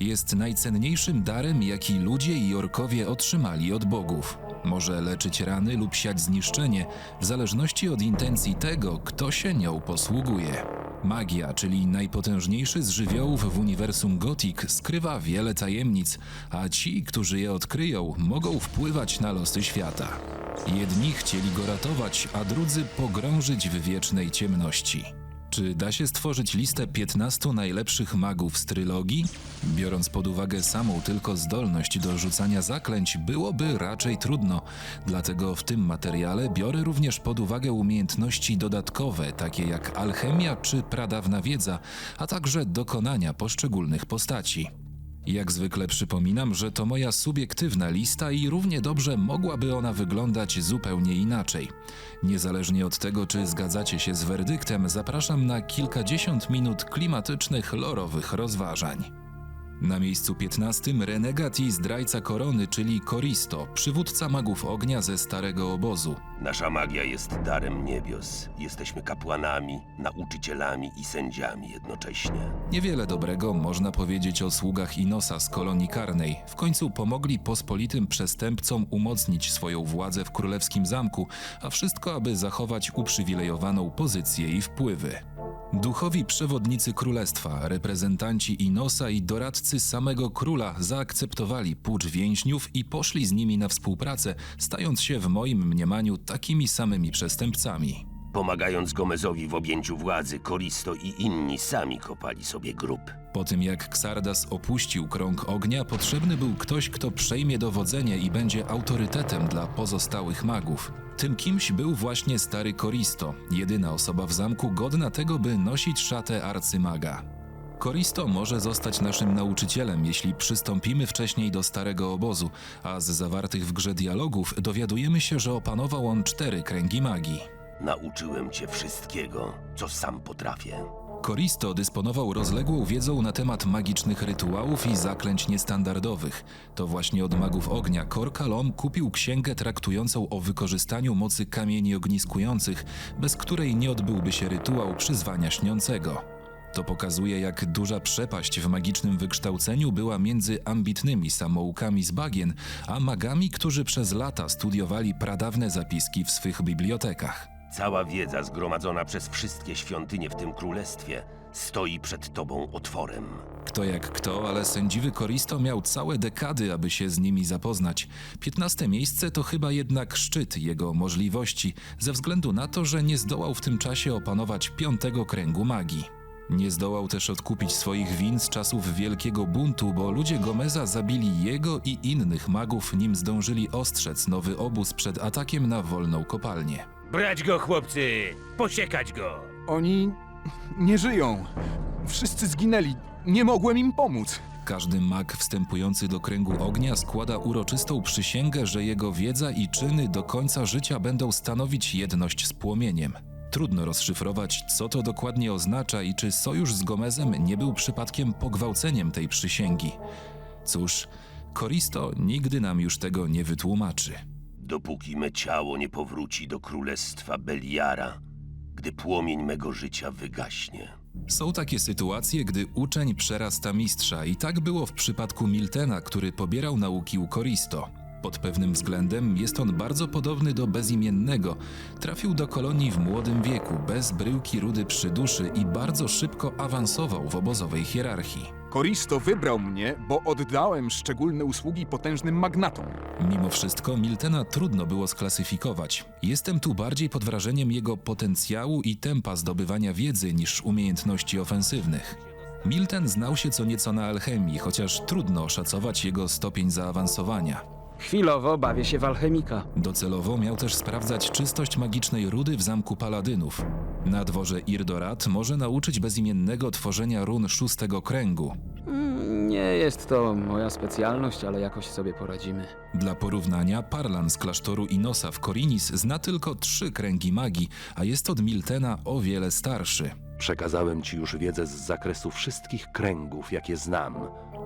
Jest najcenniejszym darem, jaki ludzie i orkowie otrzymali od bogów. Może leczyć rany lub siać zniszczenie, w zależności od intencji tego, kto się nią posługuje. Magia, czyli najpotężniejszy z żywiołów w uniwersum Gothic, skrywa wiele tajemnic, a ci, którzy je odkryją, mogą wpływać na losy świata. Jedni chcieli go ratować, a drudzy pogrążyć w wiecznej ciemności. Czy da się stworzyć listę 15 najlepszych magów z trylogii? Biorąc pod uwagę samą tylko zdolność do rzucania zaklęć, byłoby raczej trudno. Dlatego w tym materiale biorę również pod uwagę umiejętności dodatkowe, takie jak alchemia czy pradawna wiedza, a także dokonania poszczególnych postaci. Jak zwykle przypominam, że to moja subiektywna lista i równie dobrze mogłaby ona wyglądać zupełnie inaczej. Niezależnie od tego, czy zgadzacie się z werdyktem, zapraszam na kilkadziesiąt minut klimatycznych, lorowych rozważań. Na miejscu 15 renegat i zdrajca korony, czyli Koristo, przywódca magów ognia ze starego obozu. Nasza magia jest darem niebios. Jesteśmy kapłanami, nauczycielami i sędziami jednocześnie. Niewiele dobrego można powiedzieć o sługach Inosa z kolonii karnej. W końcu pomogli pospolitym przestępcom umocnić swoją władzę w królewskim zamku, a wszystko, aby zachować uprzywilejowaną pozycję i wpływy. Duchowi przewodnicy królestwa, reprezentanci Inosa i doradcy samego króla zaakceptowali pucz więźniów i poszli z nimi na współpracę, stając się w moim mniemaniu takimi samymi przestępcami. Pomagając Gomezowi w objęciu władzy, Koristo i inni sami kopali sobie grób. Po tym jak Xardas opuścił krąg ognia, potrzebny był ktoś, kto przejmie dowodzenie i będzie autorytetem dla pozostałych magów. Tym kimś był właśnie stary Koristo, jedyna osoba w zamku godna tego, by nosić szatę arcymaga. Koristo może zostać naszym nauczycielem, jeśli przystąpimy wcześniej do starego obozu, a z zawartych w grze dialogów dowiadujemy się, że opanował on cztery kręgi magii. Nauczyłem cię wszystkiego, co sam potrafię. Koristo dysponował rozległą wiedzą na temat magicznych rytuałów i zaklęć niestandardowych. To właśnie od magów ognia Korkalom kupił księgę traktującą o wykorzystaniu mocy kamieni ogniskujących, bez której nie odbyłby się rytuał przyzwania śniącego. To pokazuje, jak duża przepaść w magicznym wykształceniu była między ambitnymi samoukami z bagien, a magami, którzy przez lata studiowali pradawne zapiski w swych bibliotekach. Cała wiedza zgromadzona przez wszystkie świątynie w tym królestwie stoi przed tobą otworem. Kto jak kto, ale sędziwy Koristo miał całe dekady, aby się z nimi zapoznać. Piętnaste miejsce to chyba jednak szczyt jego możliwości, ze względu na to, że nie zdołał w tym czasie opanować piątego kręgu magii. Nie zdołał też odkupić swoich win z czasów Wielkiego Buntu, bo ludzie Gomeza zabili jego i innych magów, nim zdążyli ostrzec nowy obóz przed atakiem na wolną kopalnię. Brać go, chłopcy! Posiekać go! Oni nie żyją. Wszyscy zginęli. Nie mogłem im pomóc. Każdy mag wstępujący do kręgu ognia składa uroczystą przysięgę, że jego wiedza i czyny do końca życia będą stanowić jedność z płomieniem. Trudno rozszyfrować, co to dokładnie oznacza i czy sojusz z Gomezem nie był przypadkiem pogwałceniem tej przysięgi. Cóż, Koristo nigdy nam już tego nie wytłumaczy. Dopóki me ciało nie powróci do królestwa Beliara, gdy płomień mego życia wygaśnie. Są takie sytuacje, gdy uczeń przerasta mistrza i tak było w przypadku Miltena, który pobierał nauki u Koristo. Pod pewnym względem jest on bardzo podobny do bezimiennego. Trafił do kolonii w młodym wieku, bez bryłki rudy przy duszy i bardzo szybko awansował w obozowej hierarchii. Koristo wybrał mnie, bo oddałem szczególne usługi potężnym magnatom. Mimo wszystko Miltena trudno było sklasyfikować. Jestem tu bardziej pod wrażeniem jego potencjału i tempa zdobywania wiedzy niż umiejętności ofensywnych. Milten znał się co nieco na alchemii, chociaż trudno oszacować jego stopień zaawansowania. Chwilowo bawię się w alchemika. Docelowo miał też sprawdzać czystość magicznej rudy w zamku paladynów. Na dworze Irdorat może nauczyć bezimiennego tworzenia run szóstego kręgu. Mm, Nie jest to moja specjalność, ale jakoś sobie poradzimy. Dla porównania, Parlan z klasztoru Inosa w Korinis zna tylko trzy kręgi magii, a jest od Miltena o wiele starszy. Przekazałem ci już wiedzę z zakresu wszystkich kręgów, jakie znam.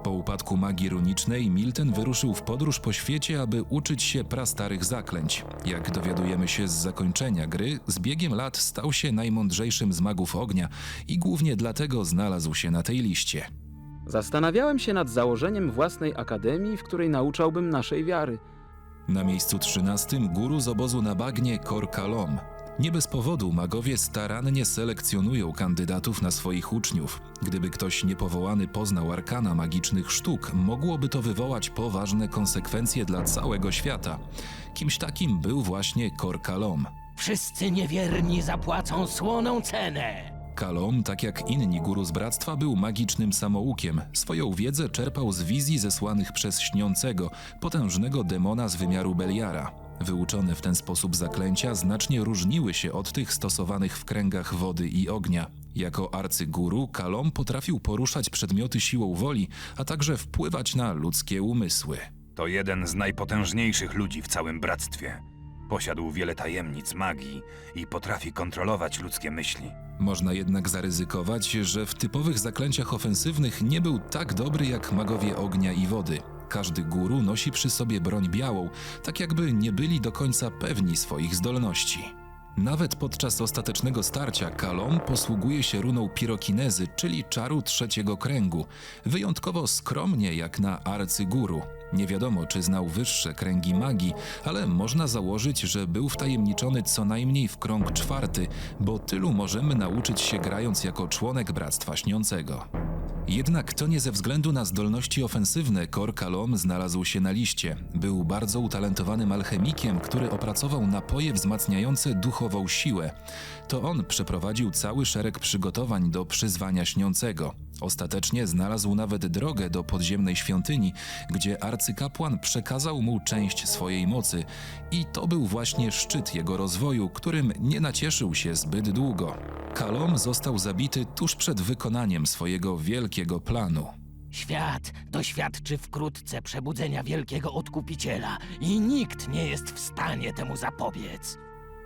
Po upadku magii runicznej Milten wyruszył w podróż po świecie, aby uczyć się prastarych zaklęć. Jak dowiadujemy się z zakończenia gry, z biegiem lat stał się najmądrzejszym z magów ognia i głównie dlatego znalazł się na tej liście. Zastanawiałem się nad założeniem własnej akademii, w której nauczałbym naszej wiary. Na miejscu trzynastym guru z obozu na bagnie Kor Kalom. Nie bez powodu magowie starannie selekcjonują kandydatów na swoich uczniów. Gdyby ktoś niepowołany poznał arkana magicznych sztuk, mogłoby to wywołać poważne konsekwencje dla całego świata. Kimś takim był właśnie Kor Kalom. Wszyscy niewierni zapłacą słoną cenę. Kalom, tak jak inni guru z bractwa, był magicznym samoukiem. Swoją wiedzę czerpał z wizji zesłanych przez śniącego, potężnego demona z wymiaru Beliara. Wyuczone w ten sposób zaklęcia znacznie różniły się od tych stosowanych w kręgach wody i ognia. Jako arcyguru, Kalom potrafił poruszać przedmioty siłą woli, a także wpływać na ludzkie umysły. To jeden z najpotężniejszych ludzi w całym bractwie. Posiadł wiele tajemnic magii i potrafi kontrolować ludzkie myśli. Można jednak zaryzykować, że w typowych zaklęciach ofensywnych nie był tak dobry jak magowie ognia i wody. Każdy guru nosi przy sobie broń białą, tak jakby nie byli do końca pewni swoich zdolności. Nawet podczas ostatecznego starcia Kalom posługuje się runą pirokinezy, czyli czaru trzeciego kręgu, wyjątkowo skromnie jak na arcyguru. Nie wiadomo, czy znał wyższe kręgi magii, ale można założyć, że był wtajemniczony co najmniej w krąg czwarty, bo tylu możemy nauczyć się grając jako członek Bractwa Śniącego. Jednak to nie ze względu na zdolności ofensywne Kor Kalom znalazł się na liście. Był bardzo utalentowanym alchemikiem, który opracował napoje wzmacniające duchową siłę. To on przeprowadził cały szereg przygotowań do przyzwania śniącego. Ostatecznie znalazł nawet drogę do podziemnej świątyni, gdzie arcykapłan przekazał mu część swojej mocy i to był właśnie szczyt jego rozwoju, którym nie nacieszył się zbyt długo. Kalom został zabity tuż przed wykonaniem swojego wielkiego planu. Świat doświadczy wkrótce przebudzenia wielkiego odkupiciela i nikt nie jest w stanie temu zapobiec.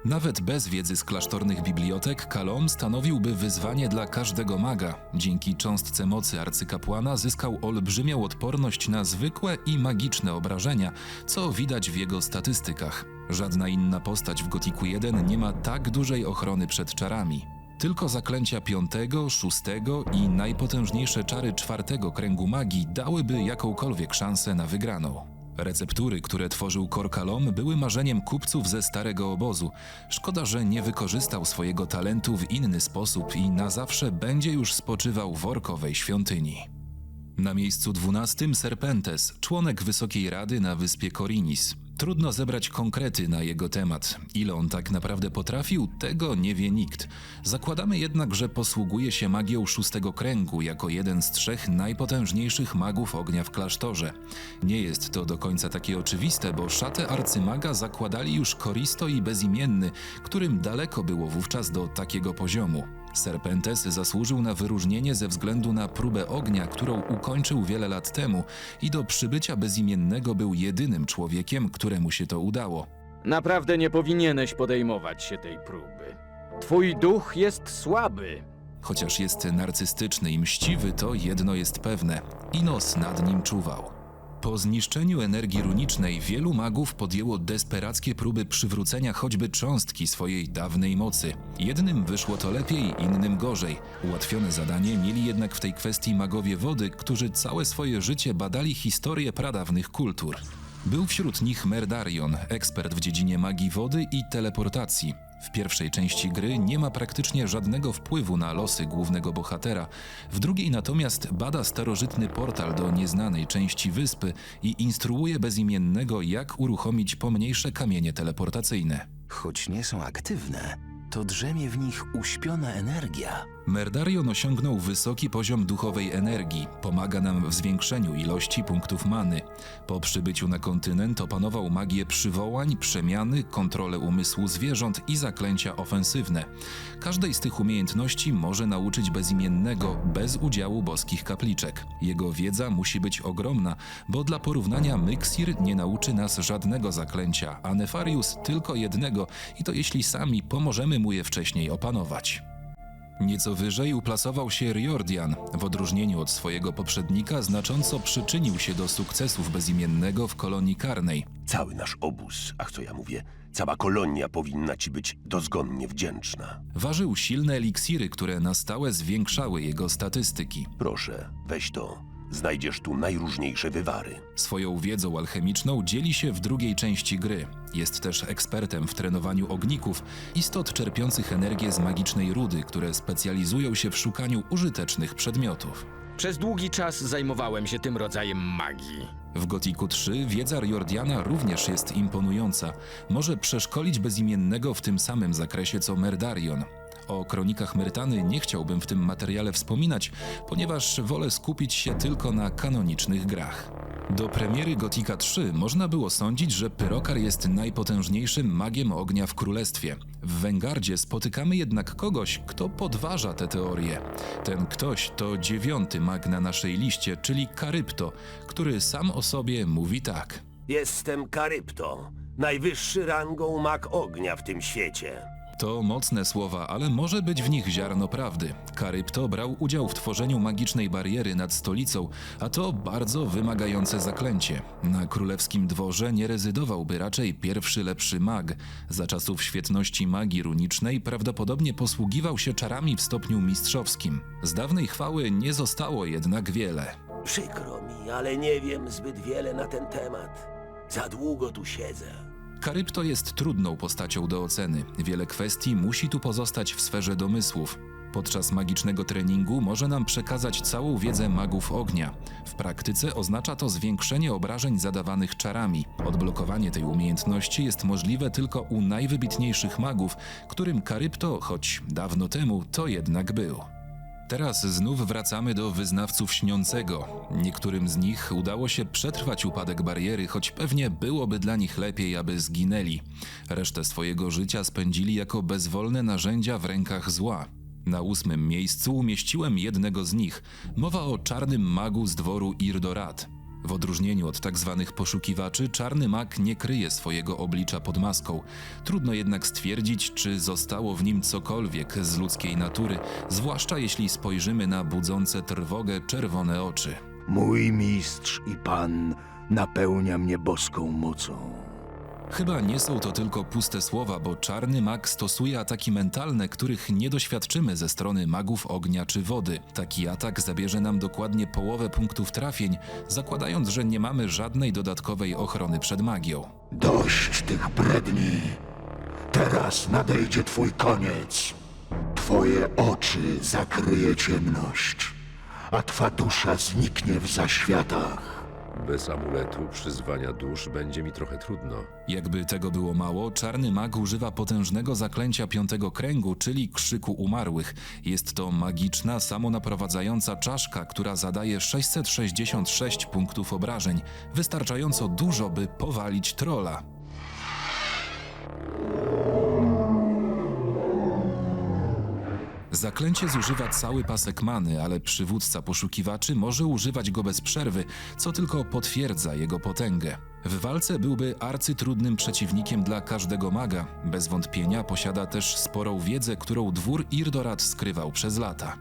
Nawet bez wiedzy z klasztornych bibliotek, Kalom stanowiłby wyzwanie dla każdego maga. Dzięki cząstce mocy arcykapłana zyskał olbrzymią odporność na zwykłe i magiczne obrażenia, co widać w jego statystykach. Żadna inna postać w Gotiku 1 nie ma tak dużej ochrony przed czarami. Tylko zaklęcia piątego, szóstego i najpotężniejsze czary czwartego kręgu magii dałyby jakąkolwiek szansę na wygraną. Receptury, które tworzył Korkalom, były marzeniem kupców ze starego obozu. Szkoda, że nie wykorzystał swojego talentu w inny sposób i na zawsze będzie już spoczywał w orkowej świątyni. Na miejscu dwunastym Serpentes, członek Wysokiej Rady na wyspie Korinis. Trudno zebrać konkrety na jego temat. Ile on tak naprawdę potrafił, tego nie wie nikt. Zakładamy jednak, że posługuje się magią szóstego kręgu jako jeden z trzech najpotężniejszych magów ognia w klasztorze. Nie jest to do końca takie oczywiste, bo szatę arcymaga zakładali już Koristo i Bezimienny, którym daleko było wówczas do takiego poziomu. Serpentes zasłużył na wyróżnienie ze względu na próbę ognia, którą ukończył wiele lat temu i do przybycia bezimiennego był jedynym człowiekiem, któremu się to udało. Naprawdę nie powinieneś podejmować się tej próby. Twój duch jest słaby. Chociaż jest narcystyczny i mściwy, to jedno jest pewne: Inos nad nim czuwał. Po zniszczeniu energii runicznej wielu magów podjęło desperackie próby przywrócenia choćby cząstki swojej dawnej mocy. Jednym wyszło to lepiej, innym gorzej. Ułatwione zadanie mieli jednak w tej kwestii magowie wody, którzy całe swoje życie badali historię pradawnych kultur. Był wśród nich Merdarion, ekspert w dziedzinie magii wody i teleportacji. W pierwszej części gry nie ma praktycznie żadnego wpływu na losy głównego bohatera, w drugiej natomiast bada starożytny portal do nieznanej części wyspy i instruuje bezimiennego, jak uruchomić pomniejsze kamienie teleportacyjne. Choć nie są aktywne, to drzemie w nich uśpiona energia. Merdarion osiągnął wysoki poziom duchowej energii, pomaga nam w zwiększeniu ilości punktów many. Po przybyciu na kontynent opanował magię przywołań, przemiany, kontrolę umysłu zwierząt i zaklęcia ofensywne. Każdej z tych umiejętności może nauczyć bezimiennego bez udziału boskich kapliczek. Jego wiedza musi być ogromna, bo dla porównania Myxir nie nauczy nas żadnego zaklęcia, a Nefarius tylko jednego i to jeśli sami pomożemy mu je wcześniej opanować. Nieco wyżej uplasował się Riordian. W odróżnieniu od swojego poprzednika znacząco przyczynił się do sukcesów bezimiennego w kolonii karnej. Cały nasz obóz, ach co ja mówię, cała kolonia powinna ci być dozgonnie wdzięczna. Ważył silne eliksiry, które na stałe zwiększały jego statystyki. Proszę, weź to. Znajdziesz tu najróżniejsze wywary. Swoją wiedzą alchemiczną dzieli się w drugiej części gry. Jest też ekspertem w trenowaniu ogników, istot czerpiących energię z magicznej rudy, które specjalizują się w szukaniu użytecznych przedmiotów. Przez długi czas zajmowałem się tym rodzajem magii. W Gotiku 3 wiedza Riordiana również jest imponująca. Może przeszkolić bezimiennego w tym samym zakresie co Merdarion. O kronikach Myrtany nie chciałbym w tym materiale wspominać, ponieważ wolę skupić się tylko na kanonicznych grach. Do premiery Gotika 3 można było sądzić, że Pyrokar jest najpotężniejszym magiem ognia w królestwie. W Wengardzie spotykamy jednak kogoś, kto podważa tę teorię. Ten ktoś to dziewiąty mag na naszej liście, czyli Karypto, który sam o sobie mówi tak. Jestem Karypto, najwyższy rangą mag ognia w tym świecie. To mocne słowa, ale może być w nich ziarno prawdy. Karypto brał udział w tworzeniu magicznej bariery nad stolicą, a to bardzo wymagające zaklęcie. Na królewskim dworze nie rezydowałby raczej pierwszy lepszy mag. Za czasów świetności magii runicznej prawdopodobnie posługiwał się czarami w stopniu mistrzowskim. Z dawnej chwały nie zostało jednak wiele. Przykro mi, ale nie wiem zbyt wiele na ten temat. Za długo tu siedzę. Karypto jest trudną postacią do oceny. Wiele kwestii musi tu pozostać w sferze domysłów. Podczas magicznego treningu może nam przekazać całą wiedzę magów ognia. W praktyce oznacza to zwiększenie obrażeń zadawanych czarami. Odblokowanie tej umiejętności jest możliwe tylko u najwybitniejszych magów, którym Karypto, choć dawno temu, to jednak był. Teraz znów wracamy do wyznawców śniącego. Niektórym z nich udało się przetrwać upadek bariery, choć pewnie byłoby dla nich lepiej, aby zginęli. Resztę swojego życia spędzili jako bezwolne narzędzia w rękach zła. Na ósmym miejscu umieściłem jednego z nich. Mowa o czarnym magu z dworu Irdorat. W odróżnieniu od tak zwanych poszukiwaczy, czarny mag nie kryje swojego oblicza pod maską. Trudno jednak stwierdzić, czy zostało w nim cokolwiek z ludzkiej natury, zwłaszcza jeśli spojrzymy na budzące trwogę czerwone oczy. Mój mistrz i pan napełnia mnie boską mocą. Chyba nie są to tylko puste słowa, bo czarny mag stosuje ataki mentalne, których nie doświadczymy ze strony magów ognia czy wody. Taki atak zabierze nam dokładnie połowę punktów trafień, zakładając, że nie mamy żadnej dodatkowej ochrony przed magią. Dość tych bredni. Teraz nadejdzie twój koniec. Twoje oczy zakryje ciemność, a twa dusza zniknie w zaświatach. Bez amuletu przyzwania dusz będzie mi trochę trudno. Jakby tego było mało, czarny mag używa potężnego zaklęcia piątego kręgu, czyli krzyku umarłych. Jest to magiczna, samonaprowadzająca czaszka, która zadaje 666 punktów obrażeń, wystarczająco dużo, by powalić trola. Zaklęcie zużywa cały pasek many, ale przywódca poszukiwaczy może używać go bez przerwy, co tylko potwierdza jego potęgę. W walce byłby arcytrudnym przeciwnikiem dla każdego maga. Bez wątpienia posiada też sporą wiedzę, którą dwór Irdorat skrywał przez lata.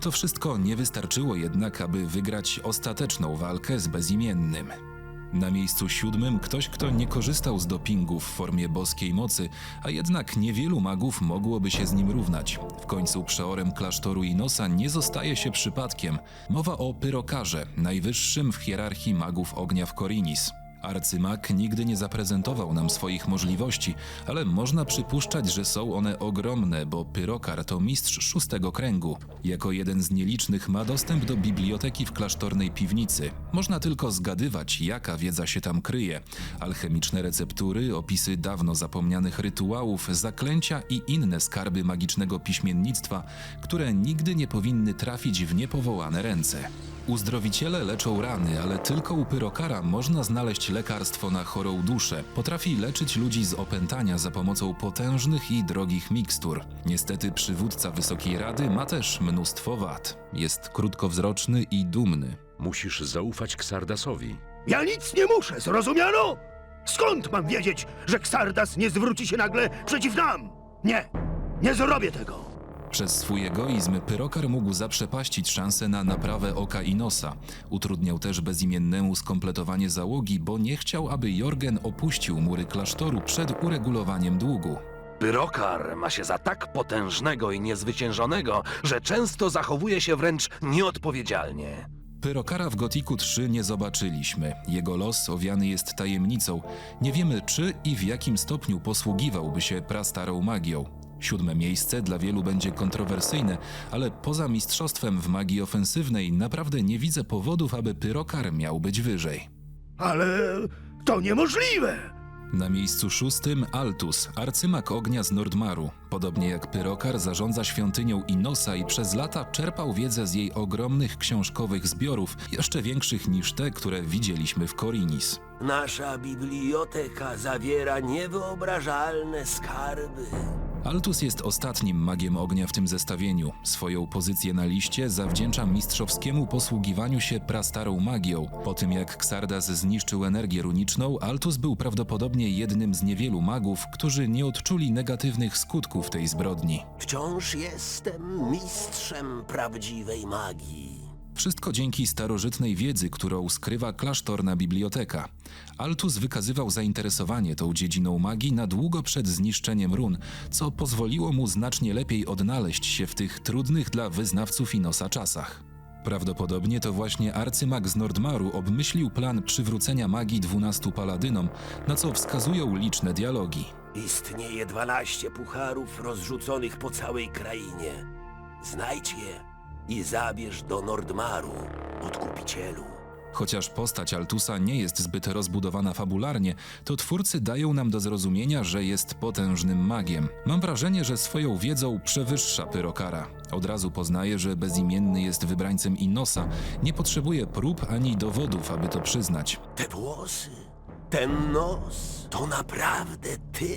To wszystko nie wystarczyło jednak, aby wygrać ostateczną walkę z bezimiennym. Na miejscu siódmym ktoś, kto nie korzystał z dopingu w formie boskiej mocy, a jednak niewielu magów mogłoby się z nim równać. W końcu przeorem klasztoru Inosa nie zostaje się przypadkiem. Mowa o Pyrokarze, najwyższym w hierarchii magów ognia w Korinis. Arcymag nigdy nie zaprezentował nam swoich możliwości, ale można przypuszczać, że są one ogromne, bo Pyrokar to mistrz szóstego kręgu. Jako jeden z nielicznych ma dostęp do biblioteki w klasztornej piwnicy. Można tylko zgadywać, jaka wiedza się tam kryje. Alchemiczne receptury, opisy dawno zapomnianych rytuałów, zaklęcia i inne skarby magicznego piśmiennictwa, które nigdy nie powinny trafić w niepowołane ręce. Uzdrowiciele leczą rany, ale tylko u Pyrokara można znaleźć lekarstwo na chorą duszę. Potrafi leczyć ludzi z opętania za pomocą potężnych i drogich mikstur. Niestety przywódca Wysokiej Rady ma też mnóstwo wad. Jest krótkowzroczny i dumny. Musisz zaufać Ksardasowi. Ja nic nie muszę, zrozumiano? Skąd mam wiedzieć, że Ksardas nie zwróci się nagle przeciw nam? Nie, nie zrobię tego. Przez swój egoizm Pyrokar mógł zaprzepaścić szansę na naprawę oka i nosa. Utrudniał też bezimiennemu skompletowanie załogi, bo nie chciał, aby Jorgen opuścił mury klasztoru przed uregulowaniem długu. Pyrokar ma się za tak potężnego i niezwyciężonego, że często zachowuje się wręcz nieodpowiedzialnie. Pyrokara w Gotiku 3 nie zobaczyliśmy. Jego los owiany jest tajemnicą. Nie wiemy, czy i w jakim stopniu posługiwałby się prastarą magią. Siódme miejsce dla wielu będzie kontrowersyjne, ale poza mistrzostwem w magii ofensywnej naprawdę nie widzę powodów, aby Pyrokar miał być wyżej. Ale to niemożliwe! Na miejscu szóstym Altus, arcymak ognia z Nordmaru. Podobnie jak Pyrokar zarządza świątynią Inosa i przez lata czerpał wiedzę z jej ogromnych książkowych zbiorów, jeszcze większych niż te, które widzieliśmy w Korinis. Nasza biblioteka zawiera niewyobrażalne skarby. Altus jest ostatnim magiem ognia w tym zestawieniu. Swoją pozycję na liście zawdzięcza mistrzowskiemu posługiwaniu się prastarą magią. Po tym jak Xardas zniszczył energię runiczną, Altus był prawdopodobnie jednym z niewielu magów, którzy nie odczuli negatywnych skutków tej zbrodni. Wciąż jestem mistrzem prawdziwej magii. Wszystko dzięki starożytnej wiedzy, którą skrywa klasztorna biblioteka. Altus wykazywał zainteresowanie tą dziedziną magii na długo przed zniszczeniem run, co pozwoliło mu znacznie lepiej odnaleźć się w tych trudnych dla wyznawców Inosa czasach. Prawdopodobnie to właśnie arcymag z Nordmaru obmyślił plan przywrócenia magii dwunastu paladynom, na co wskazują liczne dialogi. Istnieje 12 pucharów rozrzuconych po całej krainie. Znajdź je i zabierz do Nordmaru, odkupicielu. Chociaż postać Altusa nie jest zbyt rozbudowana fabularnie, to twórcy dają nam do zrozumienia, że jest potężnym magiem. Mam wrażenie, że swoją wiedzą przewyższa Pyrokara. Od razu poznaje, że bezimienny jest wybrańcem Innosa, nie potrzebuje prób ani dowodów, aby to przyznać. Te włosy, ten nos, to naprawdę ty.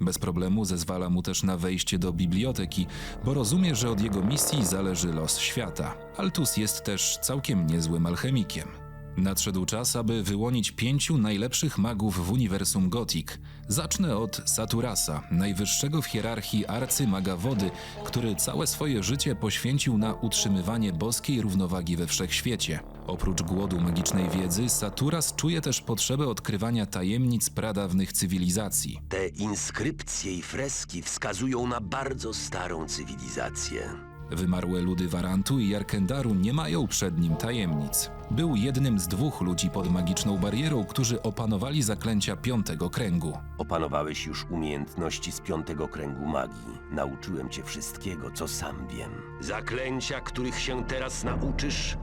Bez problemu zezwala mu też na wejście do biblioteki, bo rozumie, że od jego misji zależy los świata. Altus jest też całkiem niezłym alchemikiem. Nadszedł czas, aby wyłonić pięciu najlepszych magów w uniwersum Gothic. Zacznę od Saturasa, najwyższego w hierarchii arcymaga wody, który całe swoje życie poświęcił na utrzymywanie boskiej równowagi we wszechświecie. Oprócz głodu magicznej wiedzy, Saturas czuje też potrzebę odkrywania tajemnic pradawnych cywilizacji. Te inskrypcje i freski wskazują na bardzo starą cywilizację. Wymarłe ludy Warantu i Jarkendaru nie mają przed nim tajemnic. Był jednym z dwóch ludzi pod magiczną barierą, którzy opanowali zaklęcia piątego kręgu. Opanowałeś już umiejętności z piątego kręgu magii. Nauczyłem cię wszystkiego, co sam wiem. Zaklęcia, których się teraz nauczysz,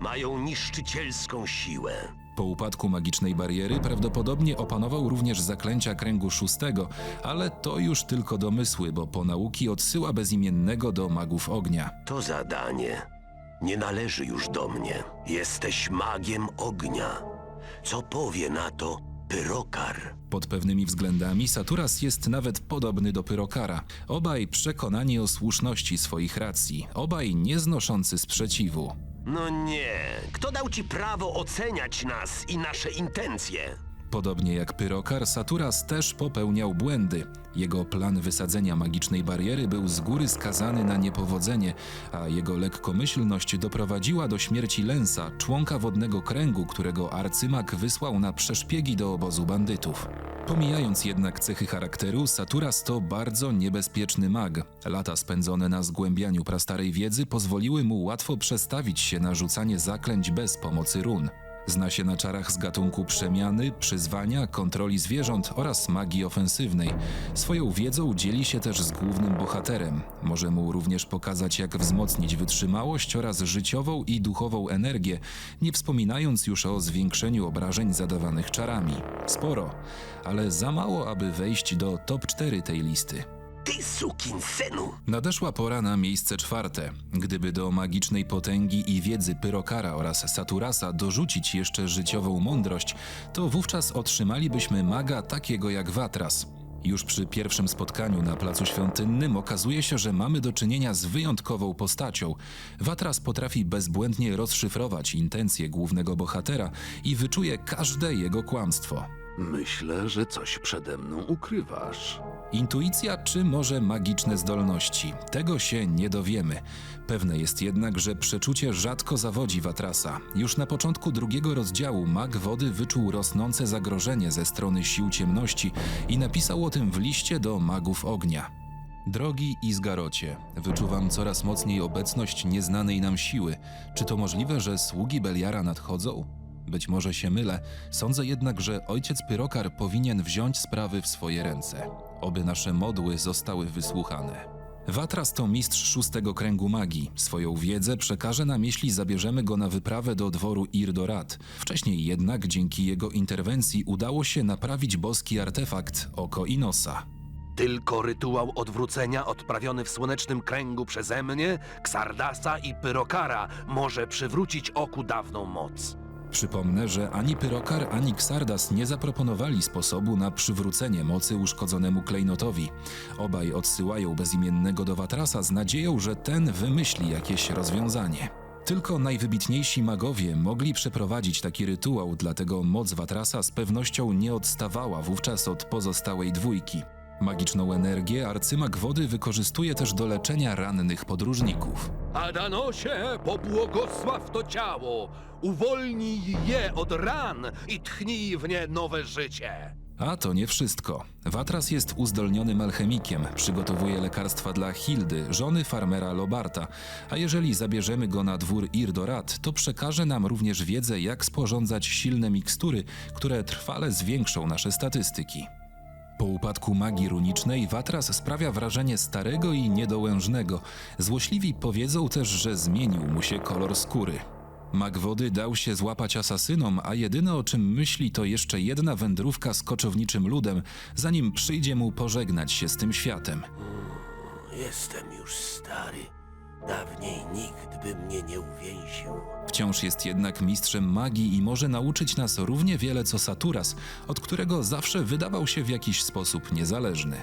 mają niszczycielską siłę. Po upadku magicznej bariery prawdopodobnie opanował również zaklęcia kręgu szóstego, ale to już tylko domysły, bo po nauki odsyła bezimiennego do magów ognia. To zadanie nie należy już do mnie. Jesteś magiem ognia. Co powie na to Pyrokar? Pod pewnymi względami Saturas jest nawet podobny do Pyrokara. Obaj przekonani o słuszności swoich racji, obaj nieznoszący sprzeciwu. No nie. Kto dał ci prawo oceniać nas i nasze intencje? Podobnie jak Pyrokar, Saturas też popełniał błędy. Jego plan wysadzenia magicznej bariery był z góry skazany na niepowodzenie, a jego lekkomyślność doprowadziła do śmierci Lensa, członka wodnego kręgu, którego arcymak wysłał na przeszpiegi do obozu bandytów. Pomijając jednak cechy charakteru, Saturas to bardzo niebezpieczny mag. Lata spędzone na zgłębianiu prastarej wiedzy pozwoliły mu łatwo przestawić się na rzucanie zaklęć bez pomocy run. Zna się na czarach z gatunku przemiany, przyzwania, kontroli zwierząt oraz magii ofensywnej. Swoją wiedzą dzieli się też z głównym bohaterem. Może mu również pokazać, jak wzmocnić wytrzymałość oraz życiową i duchową energię, nie wspominając już o zwiększeniu obrażeń zadawanych czarami. Sporo, ale za mało, aby wejść do top 4 tej listy. Ty! Nadeszła pora na miejsce czwarte. Gdyby do magicznej potęgi i wiedzy Pyrokara oraz Saturasa dorzucić jeszcze życiową mądrość, to wówczas otrzymalibyśmy maga takiego jak Watras. Już przy pierwszym spotkaniu na Placu Świątynnym okazuje się, że mamy do czynienia z wyjątkową postacią. Watras potrafi bezbłędnie rozszyfrować intencje głównego bohatera i wyczuje każde jego kłamstwo. Myślę, że coś przede mną ukrywasz. Intuicja czy może magiczne zdolności? Tego się nie dowiemy. Pewne jest jednak, że przeczucie rzadko zawodzi Watrasa. Już na początku drugiego rozdziału mag wody wyczuł rosnące zagrożenie ze strony sił ciemności i napisał o tym w liście do magów ognia. Drogi Izgarocie, wyczuwam coraz mocniej obecność nieznanej nam siły. Czy to możliwe, że sługi Beliara nadchodzą? Być może się mylę, sądzę jednak, że ojciec Pyrokar powinien wziąć sprawy w swoje ręce. Oby nasze modły zostały wysłuchane. Watras to mistrz szóstego kręgu magii. Swoją wiedzę przekaże nam, jeśli zabierzemy go na wyprawę do dworu Irdorat. Wcześniej jednak, dzięki jego interwencji, udało się naprawić boski artefakt Oko Inosa. Tylko rytuał odwrócenia odprawiony w słonecznym kręgu przeze mnie, Ksardasa i Pyrokara może przywrócić oku dawną moc. Przypomnę, że ani Pyrokar, ani Xardas nie zaproponowali sposobu na przywrócenie mocy uszkodzonemu klejnotowi. Obaj odsyłają bezimiennego do Watrasa z nadzieją, że ten wymyśli jakieś rozwiązanie. Tylko najwybitniejsi magowie mogli przeprowadzić taki rytuał, dlatego moc Watrasa z pewnością nie odstawała wówczas od pozostałej dwójki. Magiczną energię arcymag wody wykorzystuje też do leczenia rannych podróżników. Adanosie, pobłogosław to ciało, uwolnij je od ran i tchnij w nie nowe życie. A to nie wszystko. Watras jest uzdolnionym alchemikiem, przygotowuje lekarstwa dla Hildy, żony farmera Lobarta, a jeżeli zabierzemy go na dwór Irdorat, to przekaże nam również wiedzę, jak sporządzać silne mikstury, które trwale zwiększą nasze statystyki. Po upadku magii runicznej Watras sprawia wrażenie starego i niedołężnego. Złośliwi powiedzą też, że zmienił mu się kolor skóry. Mag wody dał się złapać asasynom, a jedyne o czym myśli to jeszcze jedna wędrówka z koczowniczym ludem, zanim przyjdzie mu pożegnać się z tym światem. Jestem już stary. Dawniej nikt by mnie nie uwięził. Wciąż jest jednak mistrzem magii i może nauczyć nas równie wiele co Saturas, od którego zawsze wydawał się w jakiś sposób niezależny.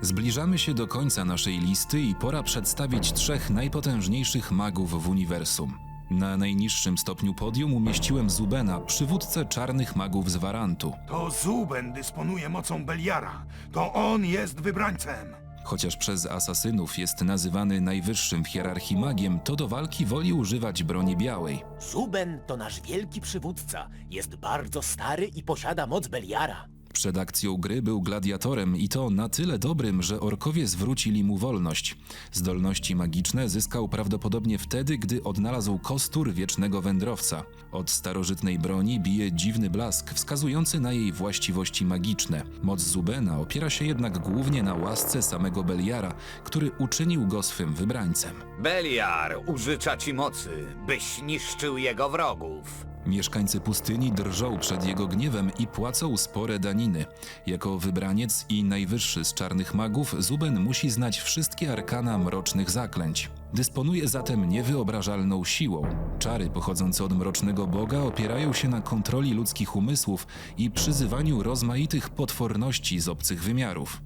Zbliżamy się do końca naszej listy i pora przedstawić trzech najpotężniejszych magów w uniwersum. Na najniższym stopniu podium umieściłem Zubena, przywódcę czarnych magów z Warantu. To Zuben dysponuje mocą Beliara. To on jest wybrańcem. Chociaż przez asasynów jest nazywany najwyższym w hierarchii magiem, to do walki woli używać broni białej. Zuben to nasz wielki przywódca. Jest bardzo stary i posiada moc Beliara. Przed akcją gry był gladiatorem i to na tyle dobrym, że orkowie zwrócili mu wolność. Zdolności magiczne zyskał prawdopodobnie wtedy, gdy odnalazł kostur wiecznego wędrowca. Od starożytnej broni bije dziwny blask, wskazujący na jej właściwości magiczne. Moc Zubena opiera się jednak głównie na łasce samego Beliara, który uczynił go swym wybrańcem. Beliar użycza ci mocy, byś niszczył jego wrogów. Mieszkańcy pustyni drżą przed jego gniewem i płacą spore daniny. Jako wybraniec i najwyższy z czarnych magów, Zuben musi znać wszystkie arkana mrocznych zaklęć. Dysponuje zatem niewyobrażalną siłą. Czary pochodzące od mrocznego boga opierają się na kontroli ludzkich umysłów i przyzywaniu rozmaitych potworności z obcych wymiarów.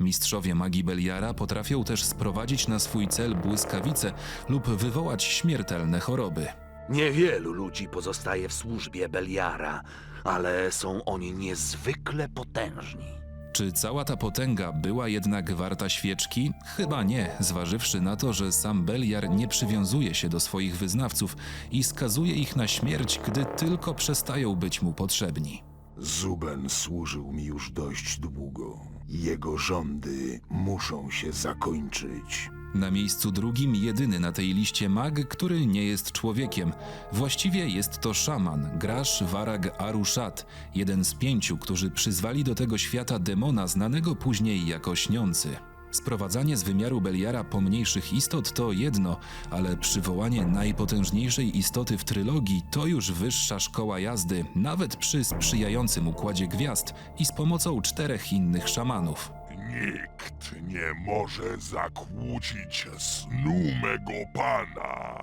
Mistrzowie magii Beliara potrafią też sprowadzić na swój cel błyskawice lub wywołać śmiertelne choroby. Niewielu ludzi pozostaje w służbie Beliara, ale są oni niezwykle potężni. Czy cała ta potęga była jednak warta świeczki? Chyba nie, zważywszy na to, że sam Beliar nie przywiązuje się do swoich wyznawców i skazuje ich na śmierć, gdy tylko przestają być mu potrzebni. Zuben służył mi już dość długo. Jego rządy muszą się zakończyć. Na miejscu drugim jedyny na tej liście mag, który nie jest człowiekiem. Właściwie jest to szaman, Grasz Varag Arushat, jeden z pięciu, którzy przyzwali do tego świata demona znanego później jako śniący. Sprowadzanie z wymiaru Beliara pomniejszych istot to jedno, ale przywołanie najpotężniejszej istoty w trylogii to już wyższa szkoła jazdy, nawet przy sprzyjającym układzie gwiazd i z pomocą czterech innych szamanów. Nikt nie może zakłócić snu mego pana.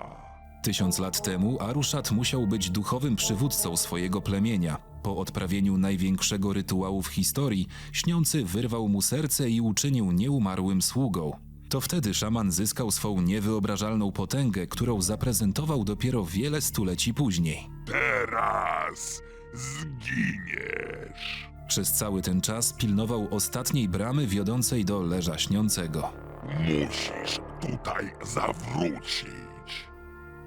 Tysiąc lat temu Aruszat musiał być duchowym przywódcą swojego plemienia. Po odprawieniu największego rytuału w historii, śniący wyrwał mu serce i uczynił nieumarłym sługą. To wtedy szaman zyskał swą niewyobrażalną potęgę, którą zaprezentował dopiero wiele stuleci później. Teraz zginiesz. Przez cały ten czas pilnował ostatniej bramy wiodącej do leża śniącego. Musisz tutaj zawrócić.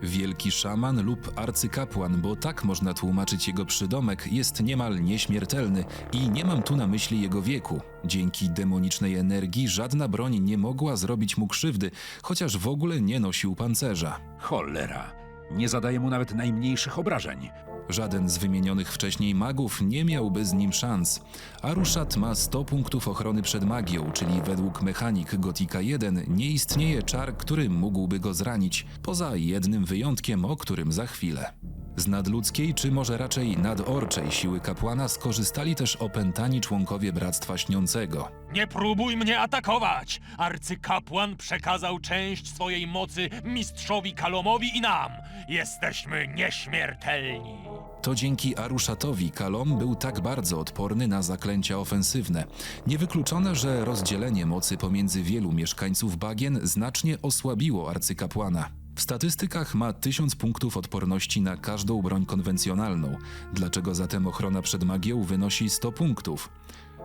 Wielki szaman lub arcykapłan, bo tak można tłumaczyć jego przydomek, jest niemal nieśmiertelny i nie mam tu na myśli jego wieku. Dzięki demonicznej energii żadna broń nie mogła zrobić mu krzywdy, chociaż w ogóle nie nosił pancerza. Cholera. Nie zadaje mu nawet najmniejszych obrażeń. Żaden z wymienionych wcześniej magów nie miałby z nim szans. Aruszat ma 100 punktów ochrony przed magią, czyli według mechanik Gotika 1 nie istnieje czar, który mógłby go zranić, poza jednym wyjątkiem, o którym za chwilę. Z nadludzkiej, czy może raczej nadorczej siły kapłana skorzystali też opętani członkowie Bractwa Śniącego. Nie próbuj mnie atakować! Arcykapłan przekazał część swojej mocy mistrzowi Kalomowi i nam. Jesteśmy nieśmiertelni. To dzięki Aruszatowi Kalom był tak bardzo odporny na zaklęcia ofensywne. Niewykluczone, że rozdzielenie mocy pomiędzy wielu mieszkańców bagien znacznie osłabiło arcykapłana. W statystykach ma 1000 punktów odporności na każdą broń konwencjonalną. Dlaczego zatem ochrona przed magią wynosi 100 punktów?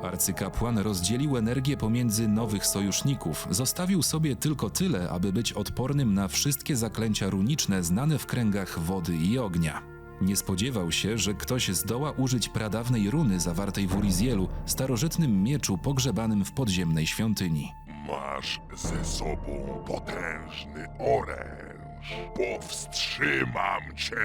Arcykapłan rozdzielił energię pomiędzy nowych sojuszników. Zostawił sobie tylko tyle, aby być odpornym na wszystkie zaklęcia runiczne znane w kręgach wody i ognia. Nie spodziewał się, że ktoś zdoła użyć pradawnej runy zawartej w Urizielu, starożytnym mieczu pogrzebanym w podziemnej świątyni. Masz ze sobą potężny oręż. Powstrzymam cię.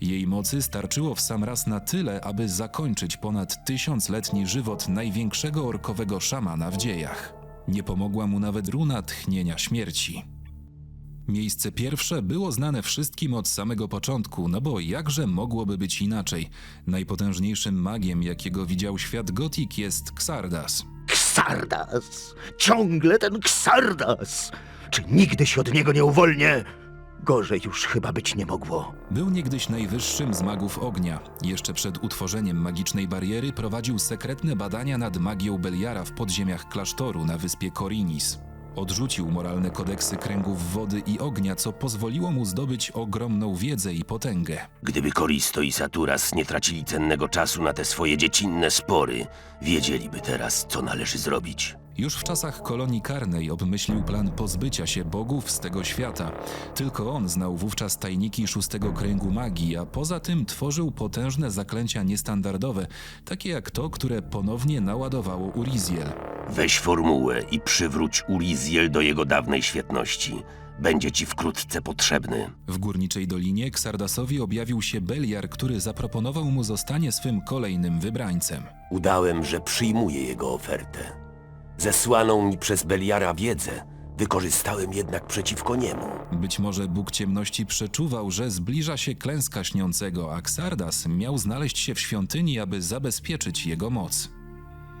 Jej mocy starczyło w sam raz na tyle, aby zakończyć ponad tysiącletni żywot największego orkowego szamana w dziejach. Nie pomogła mu nawet runa tchnienia śmierci. Miejsce pierwsze było znane wszystkim od samego początku, no bo jakże mogłoby być inaczej? Najpotężniejszym magiem, jakiego widział świat gotik, jest Xardas. Ksardas! Ciągle ten Ksardas! Czy nigdy się od niego nie uwolnię? Gorzej już chyba być nie mogło. Był niegdyś najwyższym z magów ognia. Jeszcze przed utworzeniem magicznej bariery prowadził sekretne badania nad magią Beliara w podziemiach klasztoru na wyspie Korinis. Odrzucił moralne kodeksy kręgów wody i ognia, co pozwoliło mu zdobyć ogromną wiedzę i potęgę. Gdyby Koristo i Saturas nie tracili cennego czasu na te swoje dziecinne spory, wiedzieliby teraz, co należy zrobić. Już w czasach kolonii karnej obmyślił plan pozbycia się bogów z tego świata. Tylko on znał wówczas tajniki szóstego kręgu magii, a poza tym tworzył potężne zaklęcia niestandardowe, takie jak to, które ponownie naładowało Uriziel. Weź formułę i przywróć Uriziel do jego dawnej świetności. Będzie ci wkrótce potrzebny. W górniczej dolinie Xardasowi objawił się Beliar, który zaproponował mu zostanie swym kolejnym wybrańcem. Udałem, że przyjmuję jego ofertę. Zesłaną mi przez Beliara wiedzę wykorzystałem jednak przeciwko niemu. Być może Bóg Ciemności przeczuwał, że zbliża się klęska śniącego, a Xardas miał znaleźć się w świątyni, aby zabezpieczyć jego moc.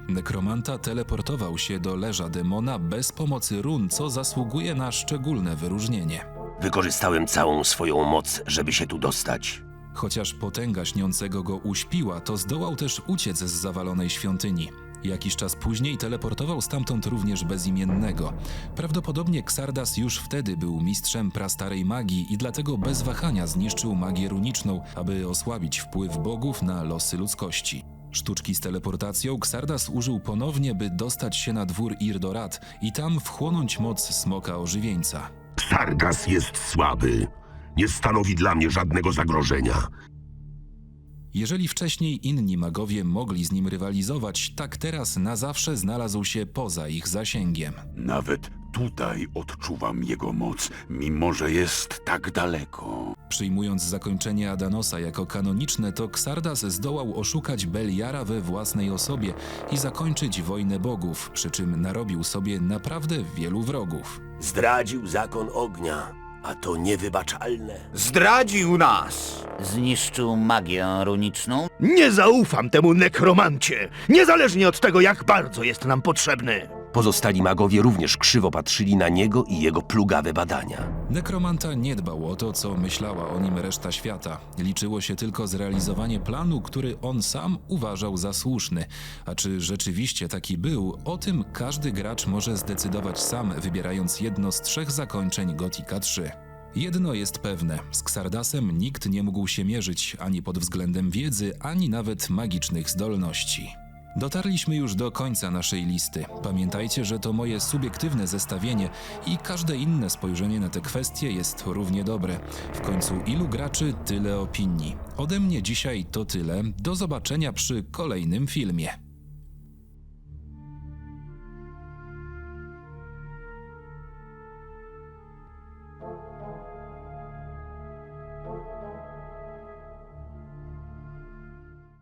Nekromanta teleportował się do leża demona bez pomocy run, co zasługuje na szczególne wyróżnienie. Wykorzystałem całą swoją moc, żeby się tu dostać. Chociaż potęga śniącego go uśpiła, to zdołał też uciec z zawalonej świątyni. Jakiś czas później teleportował stamtąd również bezimiennego. Prawdopodobnie Xardas już wtedy był mistrzem prastarej magii i dlatego bez wahania zniszczył magię runiczną, aby osłabić wpływ bogów na losy ludzkości. Sztuczki z teleportacją Xardas użył ponownie, by dostać się na dwór Irdorat i tam wchłonąć moc smoka ożywieńca. Sargas jest słaby. Nie stanowi dla mnie żadnego zagrożenia. Jeżeli wcześniej inni magowie mogli z nim rywalizować, tak teraz na zawsze znalazł się poza ich zasięgiem. Nawet tutaj odczuwam jego moc, mimo że jest tak daleko. Przyjmując zakończenie Adanosa jako kanoniczne, to Xardas zdołał oszukać Beliara we własnej osobie i zakończyć wojnę bogów, przy czym narobił sobie naprawdę wielu wrogów. Zdradził zakon ognia, a to niewybaczalne. Zdradził nas! Zniszczył magię runiczną? Nie zaufam temu nekromancie, niezależnie od tego, jak bardzo jest nam potrzebny. Pozostali magowie również krzywo patrzyli na niego i jego plugawe badania. Nekromanta nie dbał o to, co myślała o nim reszta świata. Liczyło się tylko zrealizowanie planu, który on sam uważał za słuszny. A czy rzeczywiście taki był, o tym każdy gracz może zdecydować sam, wybierając jedno z trzech zakończeń Gotika 3. Jedno jest pewne: z Xardasem nikt nie mógł się mierzyć ani pod względem wiedzy, ani nawet magicznych zdolności. Dotarliśmy już do końca naszej listy. Pamiętajcie, że to moje subiektywne zestawienie i każde inne spojrzenie na te kwestie jest równie dobre. W końcu ilu graczy, tyle opinii. Ode mnie dzisiaj to tyle. Do zobaczenia przy kolejnym filmie.